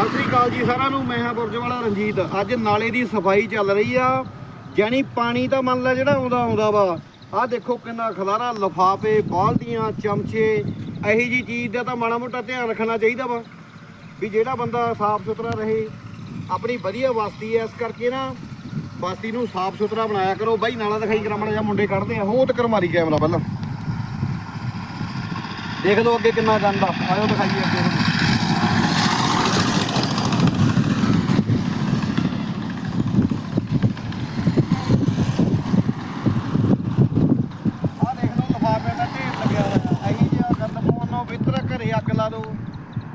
ਸਤਿ ਸ੍ਰੀ ਅਕਾਲ ਜੀ ਸਾਰਿਆਂ ਨੂੰ, ਮੈਂ ਹਾਂ ਬੁਰਜਵਾਲਾ ਰਣਜੀਤ। ਅੱਜ ਨਾਲੇ ਦੀ ਸਫ਼ਾਈ ਚੱਲ ਰਹੀ ਆ। ਜਾਨੀ ਪਾਣੀ ਤਾਂ ਮੰਨ ਲੈ ਜਿਹੜਾ ਆਉਂਦਾ ਆਉਂਦਾ ਵਾ। ਆਹ ਦੇਖੋ ਕਿੰਨਾ ਖਲਾਰਾ, ਲਫਾਫੇ, ਬਾਲਟੀਆਂ, ਚਮਚੇ, ਇਹੀ ਜੀ ਚੀਜ਼ ਦਾ ਤਾਂ ਮਾੜਾ ਮੋਟਾ ਧਿਆਨ ਰੱਖਣਾ ਚਾਹੀਦਾ ਵਾ। ਵੀ ਜਿਹੜਾ ਬੰਦਾ ਸਾਫ਼ ਸੁਥਰਾ ਰਹੇ, ਆਪਣੀ ਵਧੀਆ ਬਸਤੀ ਐ ਇਸ ਕਰਕੇ ਨਾ ਬਸਤੀ ਨੂੰ ਸਾਫ਼ ਸੁਥਰਾ ਬਣਾਇਆ ਕਰੋ। ਬਾਈ, ਨਾਲਾ ਦਿਖਾਈ ਕਰਾਮਣਾ ਜਾਂ ਮੁੰਡੇ ਕੱਢਦੇ ਆ। ਹੋ ਤੇ ਮਾਰੀ ਕੈਮਰਾ ਪਹਿਲਾਂ। ਦੇਖ ਲਓ ਅੱਗੇ ਕਿੰਨਾ ਗੰਦ ਆਇਓ ਦਿਖਾਈਏ ਅੱਗੇ ਤੁਹਾਨੂੰ ਆਹ ਦੇਖ ਲਓ ਲਫਾਫੇ ਦਾ ਢੇਰ ਲੱਗਿਆ ਹੋਇਆ ਇਹੀ ਜਿਹਾ ਗੰਦ ਪਾਉਣ ਨੂੰ ਬਿਹਤਰ ਘਰੇ ਅੱਗ ਲਾ ਦਿਓ।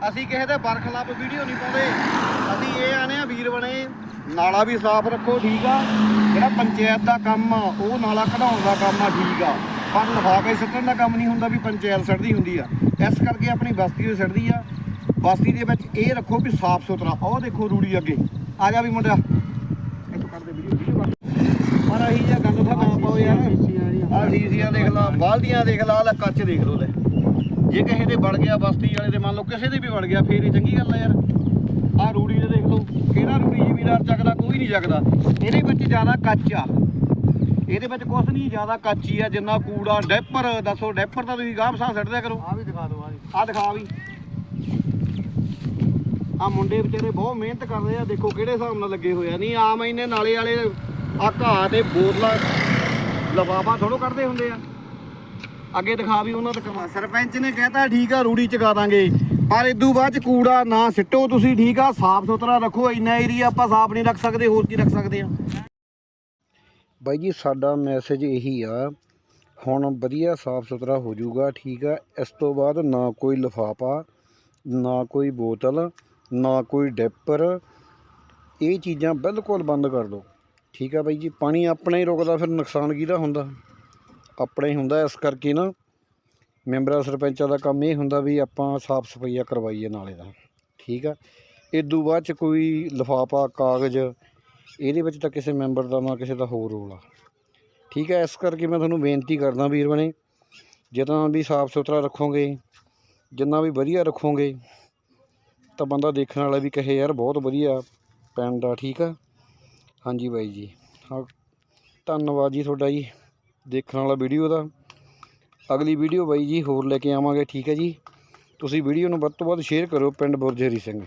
ਅਸੀਂ ਕਿਸੇ ਦੇ ਬਰਖਲਾਫ ਵੀਡੀਓ ਨਹੀਂ ਪਾਉਂਦੇ। ਅਸੀਂ ਇਹ ਆਨੇ ਆ, ਵੀਰ ਬਣੇ। ਨਾਲਾ ਵੀ ਸਾਫ਼ ਰੱਖੋ, ਠੀਕ ਆ। ਜਿਹੜਾ ਪੰਚਾਇਤ ਦਾ ਕੰਮ ਆ, ਉਹ ਨਾਲਾ ਕਢਾਉਣ ਦਾ ਕੰਮ ਆ, ਠੀਕ ਆ। ਪਰ ਲਫਾਫੇ ਸੁੱਟਣ ਦਾ ਕੰਮ ਨਹੀਂ ਹੁੰਦਾ ਵੀ ਪੰਚਾਇਤ ਸੜਦੀ ਹੁੰਦੀ ਆ। ਇਸ ਕਰਕੇ ਆਪਣੀ ਬਸਤੀ ਉਹ ਸੜਦੀ ਆ। ਬਸਤੀ ਦੇ ਵਿੱਚ ਇਹ ਰੱਖੋ ਵੀ ਸਾਫ਼ ਸੁਥਰਾ। ਉਹ ਦੇਖੋ ਰੂੜੀ ਅੱਗੇ। ਆ ਜਾ ਵੀ ਮੁੰਡਾ ਇੱਥੋਂ ਕੱਢ ਦੇ ਵੀਡੀਓ ਵੀਡੀਓ ਪਰ ਅਹੀ ਜਿਹਾ ਗੰਦ ਤਾਂ ਨਾ ਪਾਓ ਯਾਰ। ਆ ਸੀਸੀਆਂ ਦੇਖ ਲਾ ਬਾਲਦੀਆਂ ਦੇਖ ਲਾ ਲੈ ਕੱਚ ਦੇਖ ਲੋ ਲੈ। ਜੇ ਕਿਸੇ ਦੇ ਵੜ ਗਿਆ ਬਸਤੀ ਵਾਲੇ ਦੇ ਮੰਨ ਲਓ ਕਿਸੇ ਦੇ ਵੀ ਵੜ ਗਿਆ ਫੇਰ ਇਹ ਚੰਗੀ ਗੱਲ ਆ ਯਾਰ। ਆ ਰੂੜੀ ਦੇ ਦੇਖ ਲਓ ਕਿਹੜਾ ਰੂੜੀ ਜ਼ਿਮੀਦਾਰ ਚੱਕਦਾ ਕੋਈ ਨਹੀਂ ਚੱਕਦਾ। ਇਹਦੇ ਵਿੱਚ ਜ਼ਿਆਦਾ ਕੱਚ ਆ। ਇਹਦੇ ਵਿੱਚ ਕੁਛ ਨਹੀਂ ਜ਼ਿਆਦਾ ਕੱਚ ਆ ਜਿੰਨਾ ਕੂੜਾ ਡੈਪਰ ਦੱਸੋ ਡੈਪਰ ਤਾਂ ਤੁਸੀਂ ਗਾਂਹ ਸਾਹ ਛੱਡਦਿਆ ਕਰੋ। ਆ ਵੀ ਦਿਖਾ ਦਿਓ ਆ ਆ ਦਿਖਾ ਵੀ। ਆ ਮੁੰਡੇ ਵਿਚਾਰੇ ਬਹੁਤ ਮਿਹਨਤ ਕਰਦੇ ਆ ਦੇਖੋ ਕਿਹੜੇ ਹਿਸਾਬ ਨਾਲ ਲੱਗੇ ਹੋਏ ਆ। ਨਹੀਂ ਆਮ ਇਹਨੇ ਨਾਲੇ ਵਾਲੇ ਆ ਘਾਹ ਤੇ ਬੋਤਲਾਂ ਲਫਾਫਾ ਥੋੜੋ ਕੱਢਦੇ ਹੁੰਦੇ ਆ। ਅੱਗੇ ਦਿਖਾ ਵੀ ਉਹਨਾਂ ਦਾ ਕਮਾ ਸਰਪੰਚ ਨੇ ਕਹਿਤਾ ਠੀਕ ਆ ਰੂੜੀ ਚਗਾ ਦਾਂਗੇ। ਪਰ ਇਦੋਂ ਬਾਅਦ ਚ ਕੂੜਾ ਨਾ ਸਿੱਟੋ ਤੁਸੀਂ ਠੀਕ ਆ ਸਾਫ਼ ਸੁਥਰਾ ਰੱਖੋ ਇੰਨਾ ਏਰੀਆ ਆਪਾਂ ਸਾਫ਼ ਨਹੀਂ ਰੱਖ ਸਕਦੇ ਹੋਰ ਕੀ ਰੱਖ ਸਕਦੇ ਆ। ਬਾਈ ਜੀ ਸਾਡਾ ਮੈਸੇਜ ਇਹੀ ਆ ਹੁਣ ਵਧੀਆ ਸਾਫ਼ ਸੁਥਰਾ ਹੋ ਜਾਊਗਾ ਠੀਕ ਆ ਇਸ ਤੋਂ ਬਾਅਦ ਨਾ ਕੋਈ ਲਿਫਾਫਾ ਨਾ ਕੋਈ ਬੋਤਲ ਨਾ ਕੋਈ ਡੈਪਰ ਇਹ ਚੀਜ਼ਾਂ ਬਿਲਕੁਲ ਬੰਦ ਕਰ ਦਿਓ। ਠੀਕ ਆ ਬਾਈ ਜੀ ਪਾਣੀ ਆਪਣਾ ਹੀ ਰੁਕਦਾ ਫਿਰ ਨੁਕਸਾਨ ਕਿਹਦਾ ਹੁੰਦਾ? ਆਪਣਾ ਹੀ ਹੁੰਦਾ, ਇਸ ਕਰਕੇ ਨਾ ਮੈਂਬਰਾਂ, ਸਰਪੰਚਾਂ ਦਾ ਕੰਮ ਇਹ ਹੁੰਦਾ ਵੀ ਆਪਾਂ ਸਾਫ਼ ਸਫਾਈਆ ਕਰਵਾਈਏ ਨਾਲੇ ਦਾ ਠੀਕ ਆ? ਇਦੋਂ ਬਾਅਦ ਚ ਕੋਈ ਲਿਫਾਫਾ, ਕਾਗਜ਼, ਇਹਦੇ ਵਿੱਚ ਤਾਂ ਕਿਸੇ ਮੈਂਬਰ ਦਾ ਨਾ ਕਿਸੇ ਦਾ ਹੋਰ ਰੋਲ ਆ। ਠੀਕ ਹੈ ਇਸ ਕਰਕੇ ਮੈਂ ਤੁਹਾਨੂੰ ਬੇਨਤੀ ਕਰਦਾ ਵੀਰ ਬਣੇ, ਜਿੱਦਾਂ ਵੀ ਸਾਫ਼ ਸੁਥਰਾ ਰੱਖੋਗੇ, ਜਿੰਨਾ ਵੀ ਵਧੀਆ ਰੱਖੋਗੇ, ਤਾਂ ਬੰਦਾ ਦੇਖਣ ਵਾਲਾ ਵੀ ਕਹੇ, ਯਾਰ ਬਹੁਤ ਵਧੀਆ ਪਿੰਡ ਆ ਠੀਕ ਆ? ਹਾਂਜੀ ਬਾਈ ਜੀ। ਹਾਂ। ਧੰਨਵਾਦ ਜੀ ਤੁਹਾਡਾ ਜੀ। ਦੇਖਣ ਵਾਲਾ ਵੀਡੀਓ ਦਾ ਅਗਲੀ ਵੀਡੀਓ ਬਾਈ ਜੀ ਹੋਰ ਲੈ ਕੇ ਆਵਾਂਗੇ, ਠੀਕ ਹੈ ਜੀ? ਤੁਸੀਂ ਵੀਡੀਓ ਨੂੰ ਵੱਧ ਤੋਂ ਵੱਧ ਸ਼ੇਅਰ ਕਰੋ ਪਿੰਡ ਬੁਰਜੇਰੀ ਸਿੰਘ।